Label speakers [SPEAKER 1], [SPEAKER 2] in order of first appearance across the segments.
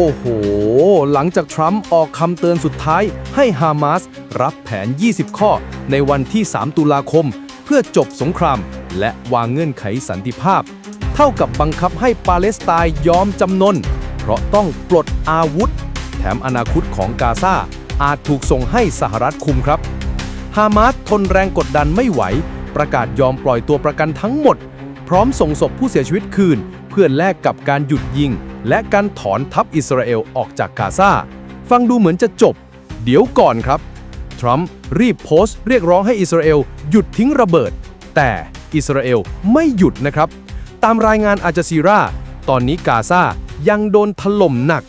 [SPEAKER 1] โอ้โห หลังจากทรัมป์ออกคำเตือนสุดท้ายให้ฮามาสรับแผน 20 ข้อ ในวันที่ 3 ตุลาคม เพื่อจบสงคราม และวางเงื่อนไขสันติภาพ เท่ากับบังคับให้ปาเลสไตน์ยอมจำนน เพราะต้องปลดอาวุธ แถมอนาคตของกาซาอาจถูกส่งให้สหรัฐคุมครับฮามาสทนแรงกดดันไม่ไหว ประกาศยอมปล่อยตัวประกันทั้งหมด พร้อมส่งศพผู้เสียชีวิตคืน พื่อแลกกับการหยุดยิง และการถอนทัพอิสราเอลออกจากกาซาฟังดูเหมือนจะจบ เดี๋ยวก่อนครับ ทรัมป์รีบโพสต์ เรียกร้องให้อิสราเอลหยุดทิ้งระเบิด แต่อิสราเอลไม่หยุดนะครับ ตามรายงานอาจาซีรา ตอนนี้กาซายังโดนถล่มหนัก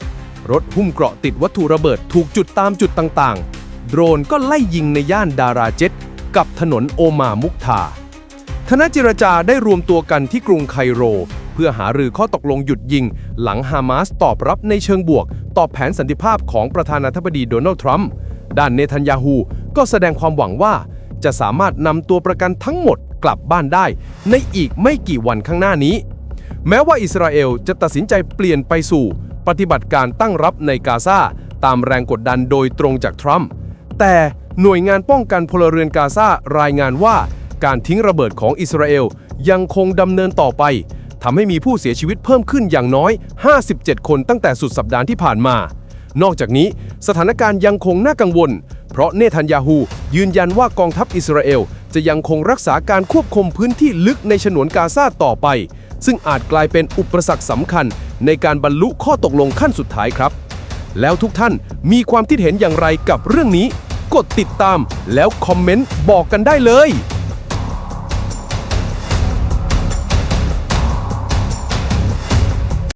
[SPEAKER 1] รถหุ้มเกราะติดวัตถุระเบิดถูกจุดตามจุดต่างๆ โดรนก็ไล่ยิงในย่านดาราเจ็ตกับถนนโอมามุกทาคณะเจรจาได้รวมตัวกันที่กรุงไคโร พื่อหารือข้อตกลงหยุดยิง หลังฮามาสตอบรับในเชิงบวกต่อแผนสันติภาพของประธานาธิบดีโดนัลด์ทรัมป์ด้านเนทันยาฮูก็แสดงความหวังว่า จะสามารถนำตัวประกันทั้งหมดกลับบ้านได้ ในอีกไม่กี่วันข้างหน้านี้ แม้ว่าอิสราเอลจะตัดสินใจเปลี่ยนไปสู่ ปฏิบัติการตั้งรับในกาซาตามแรงกดดันโดยตรงจากทรัมป์แต่หน่วยงานป้องกันพลเรือนกาซารายงานว่า การทิ้งระเบิดของอิสราเอลยังคงดำเนินต่อไป ทำให้มีผู้เสียชีวิตเพิ่มขึ้นอย่างน้อย 57 คนตั้งแต่สุดสัปดาห์ที่ผ่านมา นอกจากนี้สถานการณ์ยังคงน่ากังวล เพราะเนทันยาฮูยืนยันว่ากองทัพอิสราเอล จะยังคงรักษาการควบคุมพื้นที่ลึกในฉนวนกาซาต่อไป ซึ่งอาจกลายเป็นอุปสรรคสำคัญ ในการบรรลุข้อตกลงขั้นสุดท้ายครับ แล้วทุกท่านมีความคิดเห็นอย่างไรกับเรื่องนี้ กดติดตามแล้วคอมเมนต์บอกกันได้เลย